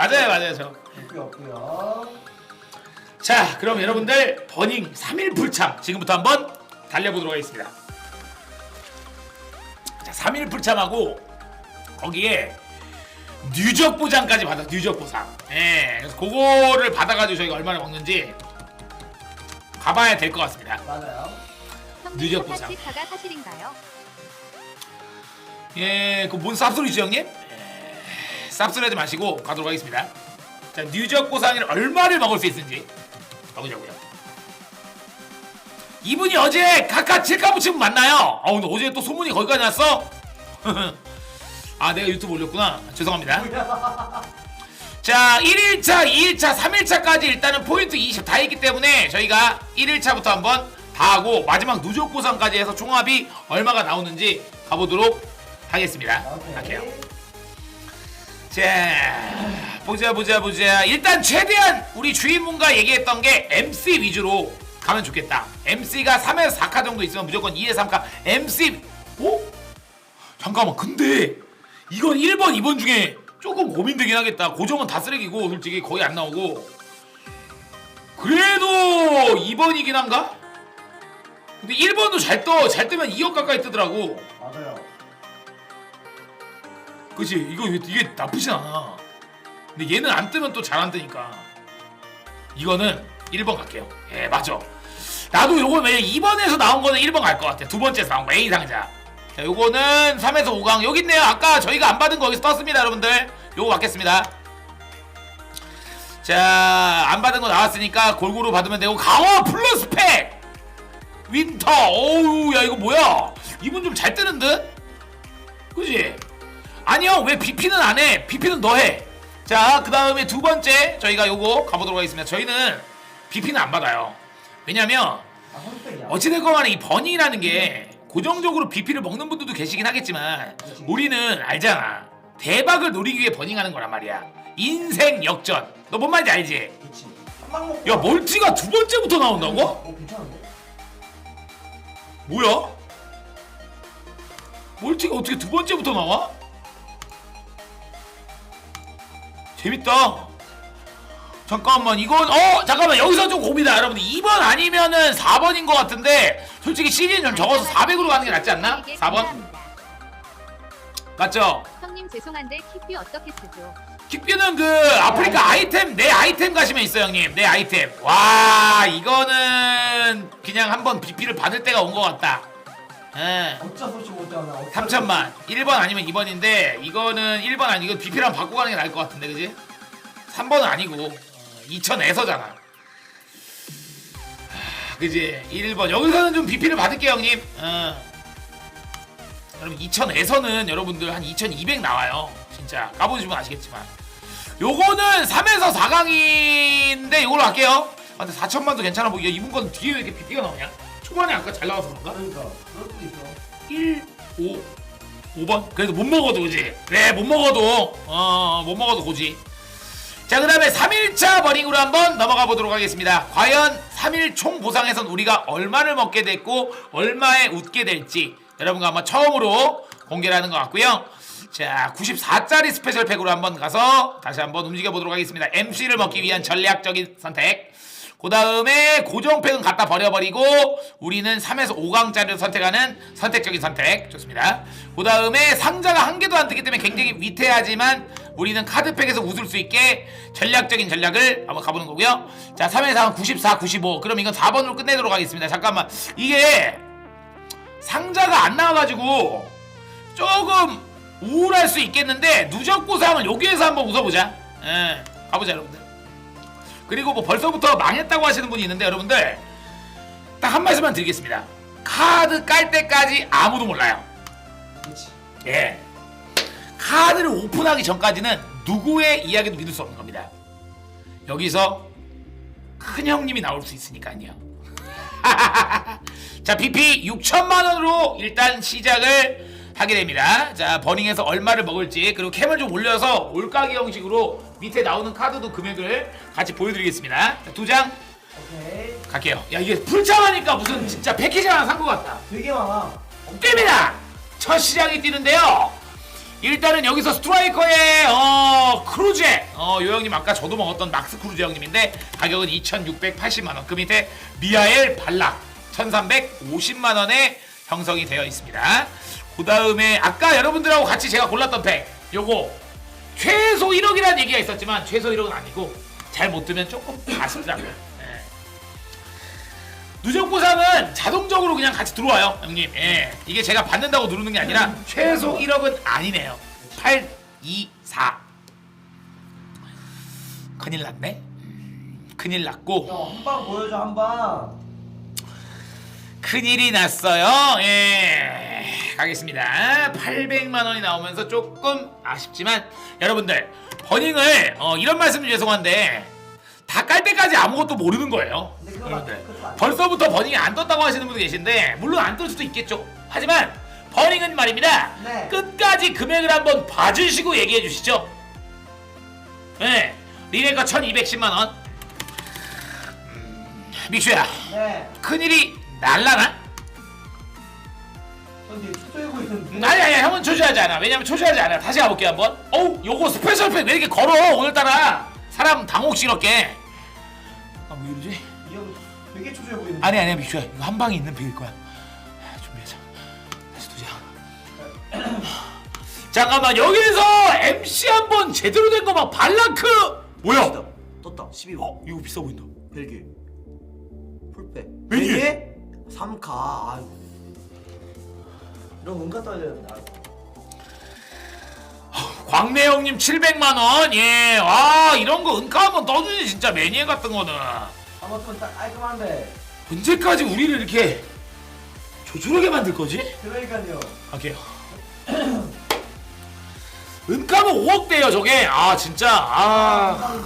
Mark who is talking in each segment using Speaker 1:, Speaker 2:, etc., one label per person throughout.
Speaker 1: 맞아요, 맞아요, 저.
Speaker 2: 없고요 없고요
Speaker 1: 자, 그럼 여러분들 버닝 3일 불참 지금부터 한번 달려보도록 하겠습니다. 자, 3일 불참하고 거기에 누적 보장까지 받아 누적 보상. 예, 그래서 그거를 받아가지고 저희가 얼마나 먹는지 가봐야 될 것 같습니다.
Speaker 2: 맞아요
Speaker 1: 누적
Speaker 3: 형님
Speaker 1: 보상.
Speaker 3: 사실인가요?
Speaker 1: 예, 그뭔 쌉소리죠, 형님? 예, 쌉소리하지 마시고 가도록 하겠습니다. 자, 누적 보상을 얼마를 먹을 수 있는지 가보자고요. 이분이 어제 카카 칠카 붙이면 맞나요? 아, 근데 어제 또 소문이 거기까지 났어? 아, 내가 유튜브 올렸구나. 죄송합니다. 자, 1일차, 2일차, 3일차까지 일단은 포인트 20 다 있기 때문에 저희가 1일차부터 한번 다 하고 마지막 누적 보상까지 해서 종합이 얼마가 나오는지 가보도록 하겠습니다.
Speaker 2: 오케이
Speaker 1: 갈게요. 자, 보자 보자 보자. 일단 최대한 우리 주인분과 얘기했던 게 MC 위주로 가면 좋겠다. MC가 3에서 4카 정도 있으면 무조건 2에서 3카. MC 어? 잠깐만. 근데 이건 1번, 2번 중에 조금 고민되긴 하겠다. 고정은 다 쓰레기고 솔직히 거의 안 나오고. 그래도 2번이긴 한가? 근데 1번도 잘 떠. 잘 뜨면 2억 가까이 뜨더라고. 그치? 이거 이게 나쁘진 않아. 근데 얘는 안 뜨면 또 잘 안 뜨니까. 이거는 1번 갈게요. 예 맞아. 나도 요거 왜 2번에서 나온 거는 1번 갈 것 같아. 두 번째에서 나온 거 A 상자. 자 요거는 3에서 5강. 여기 있네요. 아까 저희가 안 받은 거 여기서 떴습니다 여러분들. 요거 받겠습니다. 자 안 받은 거 나왔으니까 골고루 받으면 되고 강화 플러스 팩! 윈터. 어우 야 이거 뭐야? 이분 좀 잘 뜨는 듯? 그지 아니요 왜 BP는 안 해? BP는 너 해. 자 그 다음에 두 번째 저희가 요거 가보도록 하겠습니다. 저희는 BP는 안 받아요. 왜냐면 어찌됐건 간에 이 버닝이라는 게 고정적으로 BP를 먹는 분들도 계시긴 하겠지만 우리는 알잖아. 대박을 노리기 위해 버닝하는 거란 말이야. 인생 역전. 너 뭔 말인지 알지? 야 멀티가 두 번째부터 나온다고? 뭐야? 멀티가 어떻게 두 번째부터 나와? 재밌다. 잠깐만 이건 어 잠깐만 여기서 좀 고민이다 여러분들 2번 아니면은 4번인 것 같은데 솔직히 시즌 좀 적어서 400으로 가는 게 낫지 않나? 4번?
Speaker 3: 감사합니다.
Speaker 1: 맞죠?
Speaker 3: 형님 죄송한데 킥비 어떻게 쓰죠?
Speaker 1: 킥뷰는 그 아프리카 아이템 내 아이템 가시면 있어요 형님 내 아이템 와 이거는 그냥 한번 BP를 받을 때가 온 것 같다 예.
Speaker 2: 어쩔 수 없이 못잖아
Speaker 1: 3천만 1번 아니면 2번인데 이거는 1번 아니고 BP랑 바꾸고 가는 게 나을 것 같은데 그지? 3번은 아니고 어, 2000에서잖아 그지? 1번 여기서는 좀 BP를 받을게요 형님 어. 여러분 2000에서는 여러분들 한 2200 나와요 진짜 까보시면 아시겠지만 요거는 3에서 4강인데 요걸로 할게요 아, 근데 4천만도 괜찮아 보이게 이분 건 뒤에 왜 이렇게 BP가 나오냐? 초반에 아까 잘 나와서 그런가?
Speaker 2: 그러니까. 그럴 수도 있어
Speaker 1: 1, 5, 5번? 그래도 못 먹어도 그지? 그래 못 먹어도. 어 못 먹어도 고지? 자 그 다음에 3일차 버닝으로 한번 넘어가 보도록 하겠습니다. 과연 3일 총 보상에선 우리가 얼마를 먹게 됐고 얼마에 웃게 될지 여러분과 한번 처음으로 공개를 하는 것 같고요. 자 94짜리 스페셜 팩으로 한번 가서 다시 한번 움직여 보도록 하겠습니다. MC를 먹기 위한 전략적인 선택 그 다음에 고정팩은 갖다 버려버리고 우리는 3에서 5강짜리를 선택하는 선택적인 선택. 좋습니다. 그 다음에 상자가 한 개도 안 뜨기 때문에 굉장히 위태하지만 우리는 카드팩에서 웃을 수 있게 전략적인 전략을 한번 가보는 거고요. 자 3에서 4은 94, 95 그럼 이건 4번으로 끝내도록 하겠습니다. 잠깐만. 이게 상자가 안 나와가지고 조금 우울할 수 있겠는데 누적 보상을 여기에서 한번 웃어보자. 예 가보자 여러분들 그리고 뭐 벌써부터 망했다고 하시는 분이 있는데 여러분들 딱 한 말씀만 드리겠습니다. 카드 깔 때까지 아무도 몰라요.
Speaker 2: 그치
Speaker 1: 예. 카드를 오픈하기 전까지는 누구의 이야기도 믿을 수 없는 겁니다. 여기서 큰 형님이 나올 수 있으니까요. 자, BP 6천만 원으로 일단 시작을 하게 됩니다. 자, 버닝에서 얼마를 먹을지 그리고 캠을 좀 올려서 올가기 형식으로 밑에 나오는 카드도 금액을 같이 보여드리겠습니다. 자, 두 장
Speaker 2: 오케이
Speaker 1: 갈게요. 야, 이게 풀참하니까 무슨 진짜 패키지 하나 산 것 같다.
Speaker 2: 되게 많아
Speaker 1: 뜁니다. 첫 시장이 뛰는데요. 일단은 여기서 스트라이커의 어, 크루제 어, 요 형님 아까 저도 먹었던 막스 크루제 형님인데 가격은 2,680만 원. 그 밑에 미하엘 발락 1,350만 원에 형성이 되어 있습니다. 그 다음에 아까 여러분들하고 같이 제가 골랐던 팩 요거 최소 1억이라는 얘기가 있었지만 최소 1억은 아니고 잘못 뜨면 조금 아쉽더라고요. 예. 누적 보상은 자동적으로 그냥 같이 들어와요, 형님. 예. 이게 제가 받는다고 누르는 게 아니라 최소 1억은 아니네요. 8, 2, 4. 큰일 났네. 음, 큰일 났고
Speaker 2: 한방 보여줘 한 방
Speaker 1: 큰일이 났어요. 예. 가겠습니다. 800만 원이 나오면서 조금 아쉽지만 여러분들 버닝을 어, 이런 말씀은 죄송한데 다 깔 때까지 아무것도 모르는 거예요.
Speaker 2: 그거
Speaker 1: 여러분들 벌써부터 버닝이 안 떴다고 하시는 분도 계신데 물론 안 뜰 수도 있겠죠. 하지만 버닝은 말입니다.
Speaker 2: 네.
Speaker 1: 끝까지 금액을 한번 봐주시고 얘기해 주시죠. 네. 리네가 1210만 원. 음, 믹슈야
Speaker 2: 네
Speaker 1: 큰일이 날라나?
Speaker 2: 근데 초조해고 있는데?
Speaker 1: 아니 아니 형은 초조하지 않아. 왜냐면 초조하지 않아. 다시 가볼게 한번. 어우 요거 스페셜 팩 왜 이렇게 걸어? 오늘따라 사람 당혹스럽게. 아 왜 이러지?
Speaker 2: 이형 되게 초조해 보이는데?
Speaker 1: 아니 아니야 미슈야. 이거 한 방에 있는 팩일 거야. 아, 준비하자. 다시 도자. 잠깐만 여기서 MC 한번 제대로 된 거 막 발라크! 뭐야?
Speaker 4: 떴다. 12번.
Speaker 1: 어 이거 비싸 보인다.
Speaker 4: 벨기 풀백.
Speaker 1: 벨기에?
Speaker 4: 3카. 아유 은카 떠야 되는데 아유.
Speaker 1: 광래 형님 700만 원 예. 와 이런 거 은카 한번 떠주지 진짜 매니아 같은 거는
Speaker 2: 한번 뜨면 딱 깔끔한데
Speaker 1: 언제까지 우리를 이렇게 조촐하게 만들 거지?
Speaker 2: 그러니까요
Speaker 1: 할게요. 은가면 5억 대요 저게. 아 진짜. 아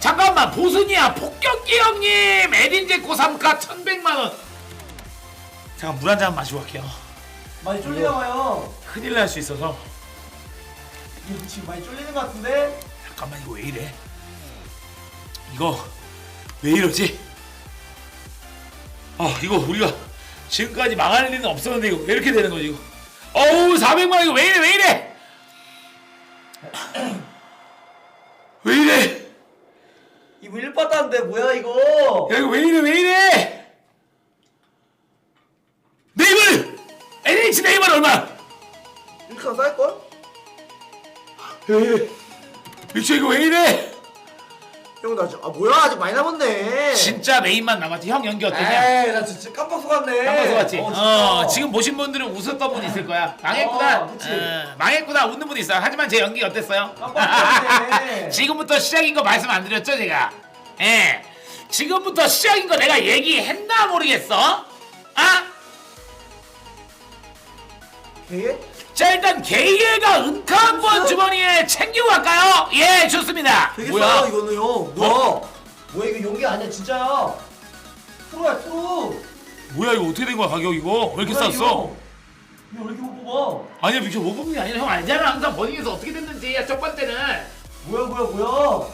Speaker 1: 잠깐만 보순이야 폭격기 형님 에딘제코 3카 1,100만 원. 잠깐 물 한 잔 마시고 갈게요.
Speaker 2: 많이 쫄리나 봐요
Speaker 1: 큰일 날 수 있어서.
Speaker 2: 이거 지금 많이 쫄리는 것 같은데
Speaker 1: 잠깐만 이거 왜 이래? 이거 왜 이러지? 아 이거 우리가 지금까지 망할 일은 없었는데 이거 왜 이렇게 되는 거지 이거? 어우 400만 원 이거 왜 이래 왜 이래? 왜 이래?
Speaker 2: 이거 일바다인데 뭐야 이거
Speaker 1: 야 이거 왜 이래 왜 이래?
Speaker 4: 쌀걸?
Speaker 1: 미쳐 이거 왜 이래?
Speaker 4: 형 나 아직 아 뭐야 아직 많이 남았네
Speaker 1: 진짜 메인만 남았지 형 연기 어떠냐?
Speaker 2: 에이 나 진짜 깜빡 속았네
Speaker 1: 깜빡 속았지?
Speaker 2: 어,
Speaker 1: 어,
Speaker 2: 진짜.
Speaker 1: 지금 보신 분들은 웃었던 분 있을 거야. 망했구나.
Speaker 2: 어, 그치.
Speaker 1: 어, 망했구나. 웃는 분 있어요. 하지만 제 연기 어땠어요?
Speaker 2: 깜빡 속았네
Speaker 1: 지금부터 시작인 거 말씀 안 드렸죠, 제가? 예. 지금부터 시작인 거 내가 얘기했나 모르겠어? 아?
Speaker 4: 걔?
Speaker 1: 자, 일단 게이가 은카 한번 주머니에 챙기고 갈까요? 예, 좋습니다.
Speaker 4: 되게
Speaker 1: 뭐야?
Speaker 4: 싸요 이거는 형 뭐야
Speaker 2: 뭐야 이거 용기 아니야 진짜야 프로야 프로
Speaker 1: 뭐야, 이거 어떻게 된 거야, 가격 이거? 왜 이렇게
Speaker 2: 뭐야,
Speaker 1: 쌌어?
Speaker 2: 이거? 이거 왜 이렇게 못 뽑아
Speaker 1: 아니야, 미쳐, 못 뽑는 게 아니라 형 알잖아. 항상 버닝에서 어떻게 됐는지. 야, 첫 번째는.
Speaker 2: 뭐야 뭐야 뭐야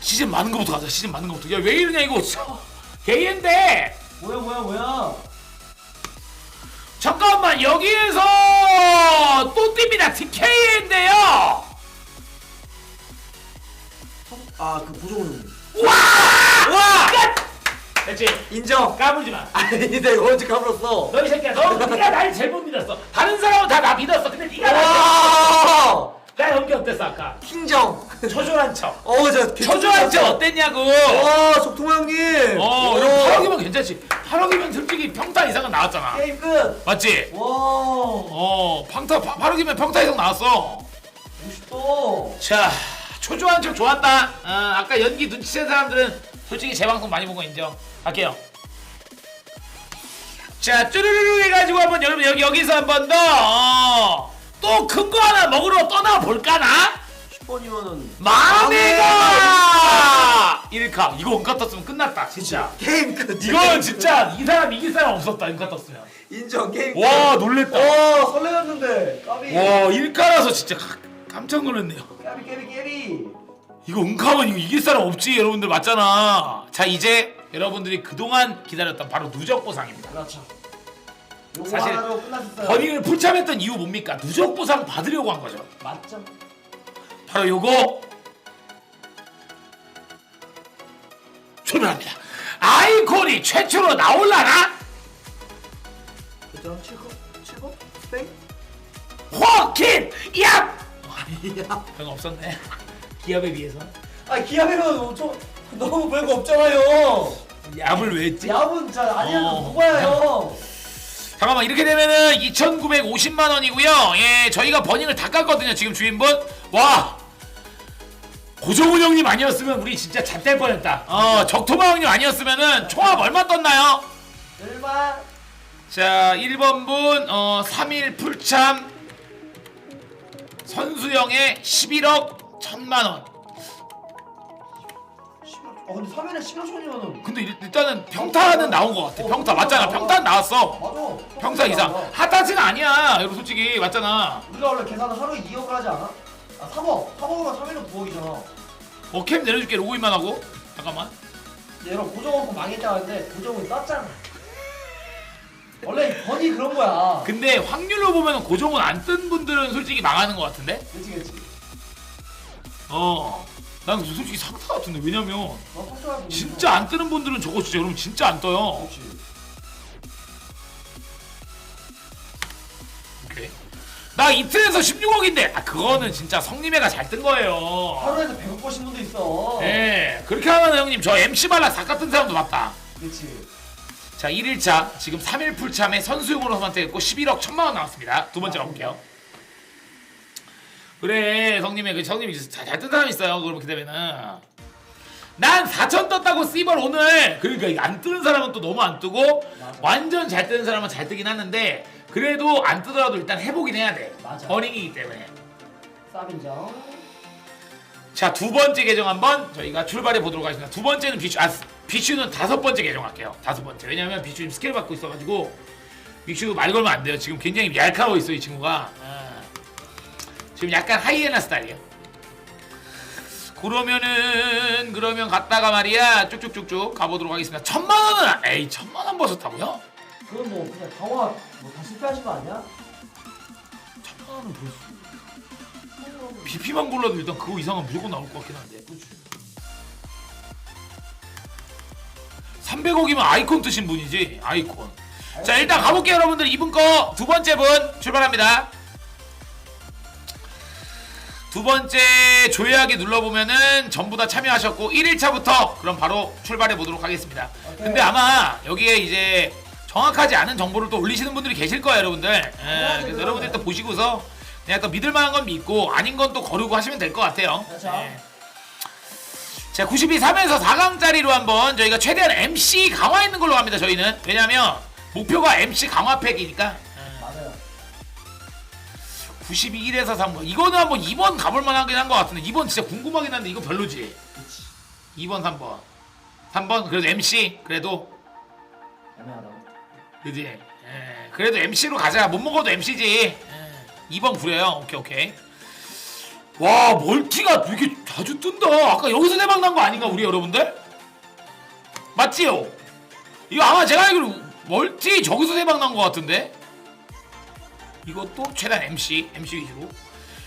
Speaker 1: 시즌 많은 거부터 가자. 시즌 많은 거부터. 야 왜 이러냐 이거. 개인데
Speaker 2: 뭐야 뭐야 뭐야
Speaker 1: 잠깐만 여기에서 또 뜁니다. TK인데요.
Speaker 4: 아 그 보조는
Speaker 1: 와!
Speaker 4: 와!
Speaker 1: 끝! 됐지.
Speaker 4: 인정
Speaker 1: 까불지 마.
Speaker 4: 아니 내가 언제 까불었어
Speaker 1: 너 이 새끼야. 너 네가 날 잘못 믿었어. 다른 사람은 다 나 믿었어. 근데 네가 나.
Speaker 4: 와
Speaker 1: 나 연기 어땠어 아까?
Speaker 4: 킹정
Speaker 1: 초조한 척.
Speaker 4: 어저
Speaker 1: 초조한 척 어땠냐고.
Speaker 4: 와 적통화 형님
Speaker 1: 어,
Speaker 4: 오.
Speaker 1: 8억이면 괜찮지. 8억이면 솔직히 평타 이상은 나왔잖아.
Speaker 2: 게임 끝
Speaker 1: 맞지?
Speaker 2: 와
Speaker 1: 어, 평타 8억이면 평타 이상 나왔어.
Speaker 2: 멋있다
Speaker 1: 자 초조한 척 좋았다 어, 아까 연기 눈치챈 사람들은 솔직히 제 방송 많이 본 거 인정 갈게요 자 쭈루루루 해가지고 한번 여러분 여기 여기서 한번 더 또 큰 거 하나 먹으러 떠나 볼까나?
Speaker 4: 10번이면은
Speaker 1: 마네가 1카 이거 은카 떴으면 끝났다 진짜.
Speaker 4: 게임 끝
Speaker 1: 이거는 진짜 이 사람 이길 사람 없었다 은카 떴으면.
Speaker 4: 인정 게임
Speaker 1: 와 놀랬다.
Speaker 2: 와 설레었는데. 까비.
Speaker 1: 와 1카라서 진짜 가- 깜짝 놀랐네요.
Speaker 2: 까비 깨비 깨비.
Speaker 1: 이거 은카면 이거 이길 사람 없지 여러분들 맞잖아. 자 이제 여러분들이 그동안 기다렸던 바로 누적 보상입니다.
Speaker 2: 그렇죠 요거
Speaker 1: 사실
Speaker 2: 하나로 끝났었어요.
Speaker 1: 버닝을 풀참했던 이유 뭡니까? 누적 보상 받으려고 한 거죠.
Speaker 2: 맞죠?
Speaker 1: 바로 요거 출발합니다. 아이콘이 최초로 나올라나?
Speaker 4: 그죠? 7컵? 7컵? 스페인?
Speaker 1: 호킨! 얍!
Speaker 4: 야.
Speaker 1: 별거 없었네. 기업에 비해서.
Speaker 2: 아 기아배는 저 너무 별거 없잖아요.
Speaker 1: 얍을 왜 했지?
Speaker 2: 야분 잘 아니야
Speaker 1: 어.
Speaker 2: 누가요?
Speaker 1: 잠깐만 이렇게 되면은 2,950만 원이고요. 예, 저희가 버닝을 다 깠거든요. 지금 주인분. 와. 고정훈 형님 아니었으면 우리 진짜 잣될 뻔했다. 어, 적토마 형님 아니었으면은 총합 얼마 떴나요?
Speaker 2: 일반
Speaker 1: 자, 1번 분, 어, 3일 풀참 선수형의 11억 1천만 원.
Speaker 2: 11억. 어 근데 3회는 11억 천이면은
Speaker 1: 근데 일- 일단은 평타는 나온 것 같아. 평타 맞잖아. 평타 나왔어.
Speaker 2: 맞아.
Speaker 1: 평타 이상. 핫하지는 아니야. 여러분 솔직히 맞잖아.
Speaker 2: 우리가 원래 계산 하루에 2억을 하지 않아? 아 3억. 3억이면 3일은 9억이잖아.
Speaker 1: 어캠 내려줄게 로그인만 하고. 잠깐만.
Speaker 2: 여러분 고정원금 망했다는데 고정은 땄잖아. 원래 번이 그런 거야.
Speaker 1: 근데 확률로 보면 고정은 안 뜬 분들은 솔직히 망하는 것 같은데?
Speaker 2: 그치 그치.
Speaker 1: 어. 난 솔직히 상타 같은데 왜냐면
Speaker 2: 너 faktor하고
Speaker 1: 진짜 안 뜨는 분들은 저거 진짜 여러분 진짜 안 떠요. 오케이. 나 이틀에서 16억인데 아 그거는 진짜 성님애가 잘 뜬 거예요.
Speaker 2: 하루에서 100억 보신 분도 있어.
Speaker 1: 예. 그렇게 하면 형님 저 MC 발락 다 같은 사람도 맞다.
Speaker 2: 그렇지.
Speaker 1: 자 1일차 지금 3일 풀참에 선수용으로 선택했고 11억 1천만 원 나왔습니다. 두 번째 가볼게요. 그래 성님의 그 성님이 잘뜬 사람 있어요. 그렇게 되면은 난 4천 떴다고 씨발 오늘 그러니까 이안 뜨는 사람은 또 너무 안 뜨고
Speaker 2: 맞아.
Speaker 1: 완전 잘 뜨는 사람은 잘 뜨긴 하는데 그래도 안 뜨더라도 일단 해보긴 해야 돼.
Speaker 2: 맞아.
Speaker 1: 버닝이기 때문에.
Speaker 2: 쌉인정.
Speaker 1: 자두 번째 계정 한번 저희가 출발해 보도록 하겠습니다. 두 번째는 비슈 아 비슈는 다섯 번째 계정 할게요. 다섯 번째 왜냐면 비슈 지금 스킬 받고 있어가지고 비슈 말 걸면 안 돼요. 지금 굉장히 얄카워 있어 이 친구가. 아. 지금 약간 하이에나 스타일이에요. 그러면은 그러면 갔다가 말이야 쭉쭉쭉쭉 가보도록 하겠습니다. 천만 원은 아- 에이 천만 원 버셨다고요?
Speaker 2: 그건 뭐 그냥 강화 뭐다 실패하신 거 아니야?
Speaker 1: 천만 원은 벌써 BP만 골라도 일단 그거 이상은 무조건 나올 것 같긴 한데. 300억이면 아이콘 뜨신 분이지 아이콘. 자 일단 가볼게요 여러분들 이분 거 두 번째 분 출발합니다. 두 번째 조회하기 눌러보면은 전부 다 참여하셨고 1일차부터 그럼 바로 출발해 보도록 하겠습니다. 근데 아마 여기에 이제 정확하지 않은 정보를 또 올리시는 분들이 계실 거예요 여러분들. 예, 그래서 여러분들 또 보시고서 그냥 또 믿을 만한 건 믿고 아닌 건 또 거르고 하시면 될 것 같아요.
Speaker 2: 그렇죠.
Speaker 1: 예. 자 92, 3에서 4강짜리로 한번 저희가 최대한 MC 강화 있는 걸로 갑니다 저희는 왜냐면 목표가 MC 강화 팩이니까
Speaker 2: 맞아요.
Speaker 1: 92, 1에서 3 이거는 한번 2번 가볼 만하긴 한 것 같은데 2번 진짜 궁금하긴 한데 이거 별로지.
Speaker 2: 그렇지.
Speaker 1: 2번 3번. 3번 그래도 MC 그래도.
Speaker 2: 애매하다고.
Speaker 1: 그지? 예, 그래도 MC로 가자. 못 먹어도 MC지. 예, 2번 구려요. 오케이 오케이. 와 멀티가 이렇게 자주 뜬다. 아까 여기서 대박 난 거 아닌가 우리 여러분들? 맞지요? 이거 아마 제가 알기로 멀티 저기서 대박 난 거 같은데 이것도 최단 MC MC 위주로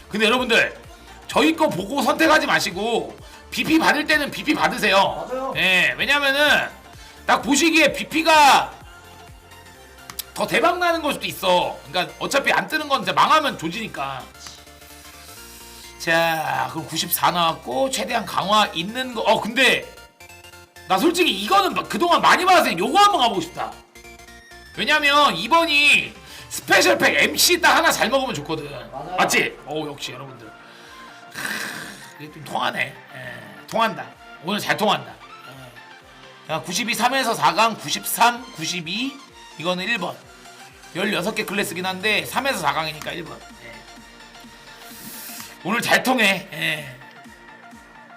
Speaker 1: 근데 여러분들 저희 거 보고 선택하지 마시고 BP 받을 때는 BP 받으세요
Speaker 2: 맞아요.
Speaker 1: 예 왜냐면은 딱 보시기에 BP가 더 대박 나는 걸 수도 있어. 그러니까 어차피 안 뜨는 건 이제 망하면 조지니까. 자, 그럼 94 나왔고 최대한 강화 있는 거. 어, 근데 나 솔직히 이거는 막 그동안 많이 받아서 요거 한번 가보고 싶다. 왜냐면 이번이 스페셜 팩 MC 딱 하나 잘 먹으면 좋거든.
Speaker 2: 맞아요.
Speaker 1: 맞지? 어, 역시 여러분들. 하, 이게 좀 통하네. 예, 통한다. 오늘 잘 통한다. 예. 자, 92 3에서 4강 93, 92 이거는 1번. 16개 클래스긴 한데 3에서 4강이니까 1번. 예. 오늘 잘 통해. 예.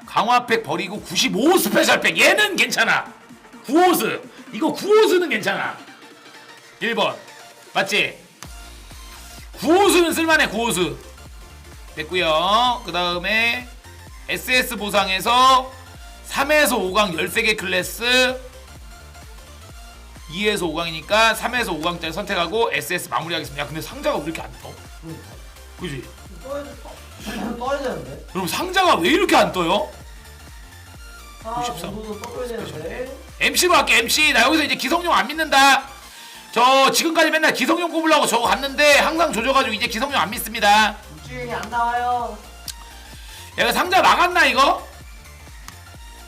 Speaker 1: 강화팩 버리고 95 스페셜팩 얘는 괜찮아. 9호스 이거 9호스는 괜찮아. 1번 맞지? 9호스는 쓸만해 9호스 됐고요. 그 다음에 SS 보상에서 3에서 5강 13개 클래스 2에서 5강이니까 3에서 5강짜리 선택하고 SS 마무리하겠습니다. 야 근데 상자가 왜 이렇게 안 떠? 그지?
Speaker 2: 떠야 돼. 떠야 되는데.
Speaker 1: 여러분 상자가 왜 이렇게 안 떠요?
Speaker 2: 아,
Speaker 1: 93.
Speaker 2: 정도도 떠야 되는데.
Speaker 1: MC로 할게 MC 나 여기서 이제 기성용 안 믿는다 저 지금까지 맨날 기성용 뽑으려고 저거 갔는데 항상 조져가지고 이제 기성용 안 믿습니다.
Speaker 2: 육주행이 안 나와요.
Speaker 1: 야 이거 상자 막았나 이거?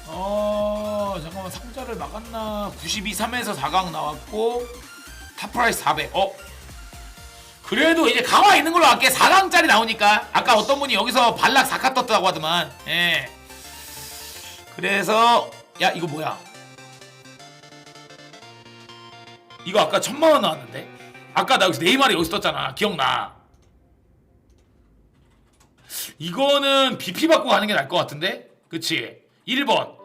Speaker 1: 어 잠깐만. 상자를 막았나? 92 3에서 4강 나왔고 탑프라이스 400 어? 그래도 이제 가와 있는 걸로 할게. 4강짜리 나오니까. 아까 어떤 분이 여기서 발락 4카 떴다고 하더만. 예. 그래서 야 이거 뭐야 이거 아까 천만 원 나왔는데 아까 나 여기서 네이마르 여기서 떴잖아 기억나 이거는 BP 받고 가는 게 나을 것 같은데? 그치? 1번.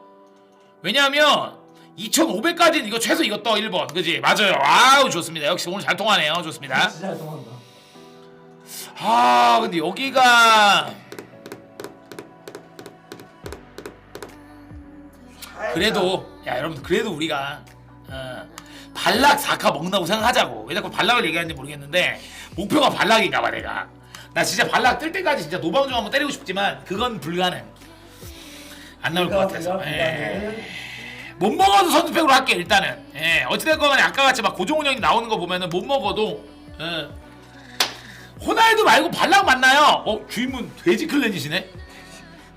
Speaker 1: 왜냐하면 2,500까지는 이거 최소 이거 떠 1번. 그지? 맞아요. 아우 좋습니다. 역시 오늘 잘 통하네요. 좋습니다.
Speaker 2: 진짜 잘 통한다.
Speaker 1: 아 근데 여기가 그래도 야 여러분들 그래도 우리가 어, 발락 4카 먹는다고 생각하자고 왜 자꾸 발락을 얘기하는지 모르겠는데 목표가 발락인가 봐 내가 나 진짜 발락 뜰 때까지 진짜 노방종 한번 때리고 싶지만 그건 불가능 안 나올 것 같아서 예. 못 먹어도 선수팩으로 할게 일단은 예 어찌됐건 간에 아까 같이 막 고종훈 형이 나오는 거 보면은 못 먹어도 예. 호날두 말고 발락 맞나요? 어 주인분 돼지 클랜이시네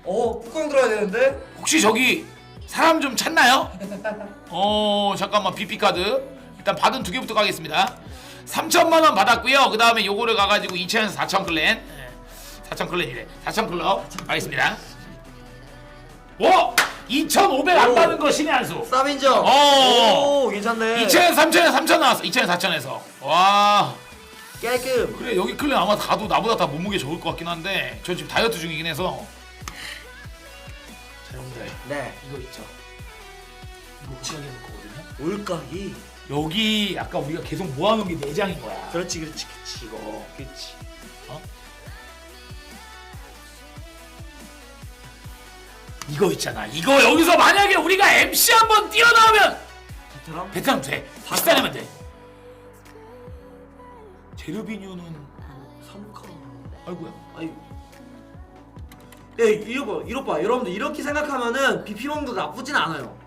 Speaker 2: 어, 뚜껑 들어야 되는데.
Speaker 1: 혹시 저기 사람 좀 찾나요? 어 잠깐만 BP 카드 일단 받은 두 개부터 가겠습니다. 3천만 원 받았고요. 그 다음에 요거를 가가지고 2천에서 4천 클랜. 4천 클랜이래. 4천 클럽. 가겠습니다. 오! 2,500안
Speaker 4: 오.
Speaker 1: 받은 거 신의 한수.
Speaker 4: 3인정.
Speaker 1: 어.
Speaker 4: 오 괜찮네.
Speaker 1: 2천에서 3천에서 3천 나왔어. 2천에서 4천에서. 와.
Speaker 4: 깔끔
Speaker 1: 그래 여기 클랜 아마 다도 나보다 다 몸무게 적을 것 같긴 한데 저 지금 다이어트 중이긴 해서. 자 여러분들.
Speaker 4: 네.
Speaker 1: 이거 있죠? 놓을 거거든요.
Speaker 4: 올각이
Speaker 1: 여기 아까 우리가 계속 모아놓은 게 내장인 거야.
Speaker 4: 그렇지 그렇지 그렇지.
Speaker 1: 이거
Speaker 4: 그렇지.
Speaker 1: 이거 있잖아. 이거 여기서 만약에 우리가 MC 한번 뛰어나오면
Speaker 4: 베테랑?
Speaker 1: 베트남 돼. 비싸내면 돼. 제르비뉴는
Speaker 4: 3카?
Speaker 1: 아이고야.
Speaker 4: 아이 야 이거 봐. 이거 봐. 여러분들 이렇게 생각하면은 비피왕도 나쁘진 않아요.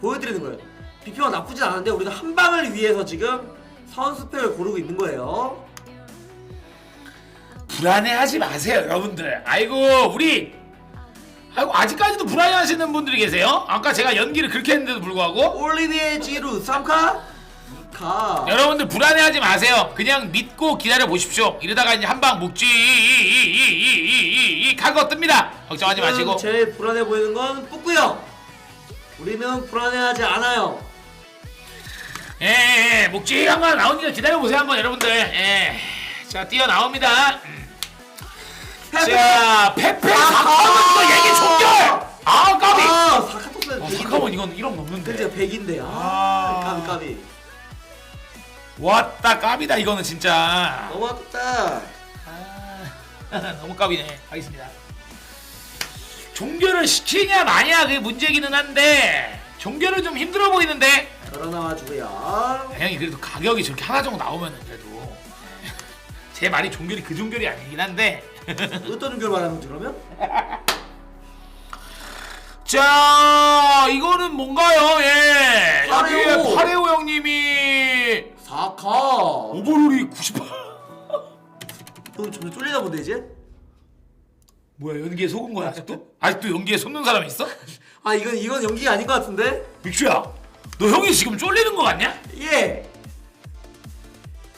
Speaker 4: 보여드리는 거예요 비피왕 나쁘진 않은데 우리가 한 방을 위해서 지금 선수팩을 고르고 있는 거예요
Speaker 1: 불안해하지 마세요, 여러분들. 아이고 우리 아이고 아직까지도 불안해하시는 분들이 계세요. 아까 제가 연기를 그렇게 했는데도 불구하고
Speaker 4: 올리비에 지루 3카 2카
Speaker 1: 여러분들 불안해하지 마세요. 그냥 믿고 기다려 보십시오. 이러다가 이제 한방 묵지 하고 뜹니다. 걱정하지 마시고.
Speaker 4: 제일 불안해 보이는 건 뿌꾸요 우리는 불안해하지 않아요
Speaker 1: 예, 예, 예, 묵직한 거 나오니까 기다려 보세요 한번 여러분들. 예. 자 뛰어 나옵니다. 자 페페 사카는 거 얘기 종결. 아 까비.
Speaker 4: 아 4카 떴어요
Speaker 1: 어,
Speaker 4: 100인데
Speaker 1: 잠깐만 이건 1억
Speaker 4: 근데
Speaker 1: 넘는데.
Speaker 4: 100인데 아,
Speaker 1: 아.
Speaker 4: 까비 까비
Speaker 1: 왔다 까비다 이거는 진짜.
Speaker 4: 너무 아깝다
Speaker 1: 아, 너무 까비네. 하겠습니다. 종결을 시키냐 마냐 그게 문제기는 한데 종결은 좀 힘들어 보이는데.
Speaker 4: 걸어 나와주고요
Speaker 1: 형이 그래도 가격이 저렇게 하나 정도 나오면은 그래도 제 말이 종결이 그 종결이 아니긴 한데.
Speaker 4: 어떤 걸 말하는 거지 그러면?
Speaker 1: 자 이거는 뭔가요? 예.
Speaker 4: 파레오.
Speaker 1: 여기에 파레오 형님이
Speaker 4: 4카
Speaker 1: 오버롤이 98.
Speaker 4: 너 점점 쫄리나 본데 이제?
Speaker 1: 뭐야 연기에 속은 거야 아직도? 아직도 연기에 속는 사람 있어?
Speaker 4: 아 이건 이건 연기가 아닌 것 같은데?
Speaker 1: 믹슈야, 너 형이 지금 쫄리는 거 같냐?
Speaker 4: 예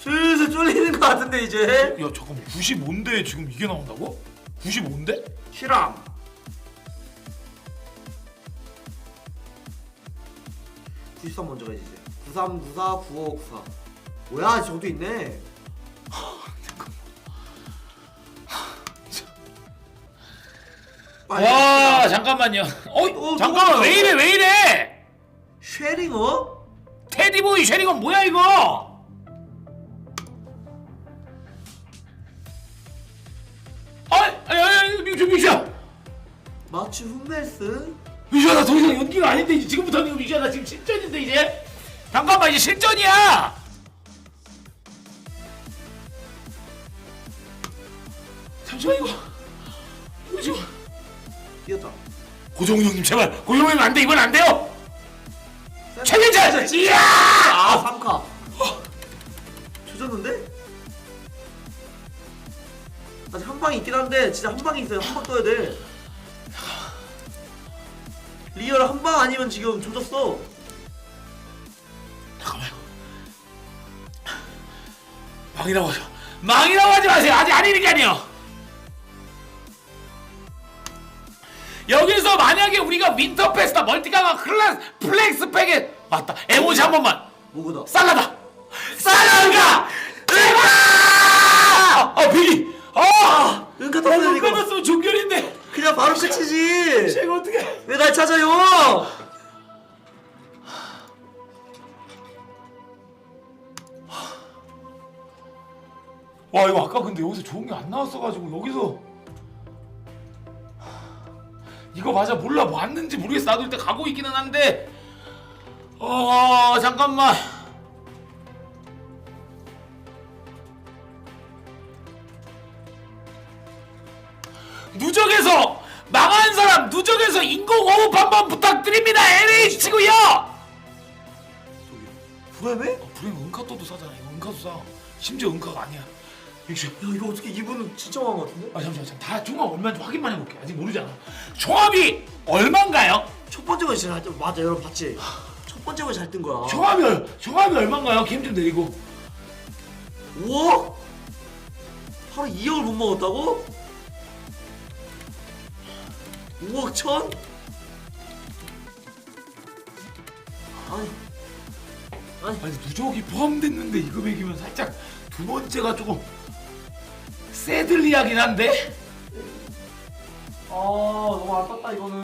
Speaker 4: 슬슬 쫄리는 것 같은데 이제
Speaker 1: 야 잠깐만 95인데 지금 이게 나온다고? 95인데?
Speaker 4: 실함 93 먼저 가야지 이제 93, 94, 95, 94 뭐야 저도 있네
Speaker 1: 와. 잠깐만요. 어,
Speaker 4: 어,
Speaker 1: 잠깐만? 왜 이래 왜 이래?
Speaker 4: 쉐링어?
Speaker 1: 테디보이 쉐리건 뭐야 이거? 아, 아니 아니 믹슈 믹슈야,
Speaker 4: 마츠 훈멜스?
Speaker 1: 믹슈야 나 더 이상 연기가 아닌데 이제 지금부터는 이거 믹슈야 나 지금 진짜인데 이제. 잠깐만 이제 실전이야 잠시만 이거 이거 지금
Speaker 4: 뛰었다.
Speaker 1: 고정훈 형님 제발 고정훈 형님 안 돼 이건 안 돼요 최민철 이야
Speaker 4: 아 3카. 조졌는데? 아직 한 방이 있긴 한데 진짜 한 방이 있어요. 한 방 떠야 돼. 리얼 한 방 아니면 지금 조졌어.
Speaker 1: 잠깐만요 망이라고 하죠 망이라고 하지 마세요 아직 아니니까요 여기서 만약에 우리가 윈터페스타 멀티강화 클래스 플렉스 팩에 맞다. 에모지 한 번만.
Speaker 4: 뭐고다.
Speaker 1: 살라다 살라가 제발 아 비기 아
Speaker 4: 떴어요
Speaker 1: 못
Speaker 4: 이거.
Speaker 1: 받았으면 종결인데.
Speaker 4: 그냥 바로 끝이지.
Speaker 1: 제가 어떻게
Speaker 4: 왜 날 찾아요?
Speaker 1: 와 이거 아까 근데 여기서 좋은 게 안 나왔어가지고 여기서. 이거 맞아. 몰라. 뭐 왔는지 모르겠어. 나도 일단 가고 있기는 한데 어 잠깐만. 누적에서 망한 사람 누적에서 인공호흡 한번 부탁드립니다. LH고요
Speaker 4: 브레메? 야
Speaker 1: 어, 불행 은카또도 사잖아 이거 은카도 사. 심지어 은카가 아니야. 역시
Speaker 4: 이거 어떻게 이분은 진짜 망한 것 같은데?
Speaker 1: 아 잠시만 잠시만. 다 종합 얼마인지 확인만 해볼게. 아직 모르잖아. 종합이 얼마인가요?
Speaker 4: 첫 번째 거 진짜 잘 뜬- 맞아 여러분 봤지? 첫 번째 거잘뜬 거야.
Speaker 1: 종합이 얼 종합이 얼마인가요? 캠좀 내리고
Speaker 4: 우와? 하루 2억을 못 먹었다고? 5억 천? 아니 아니
Speaker 1: 아니 누적이 포함됐는데 이 금액이면 살짝 두 번째가 조금 새들리하긴 한데
Speaker 2: 아 너무 아깝다 이거는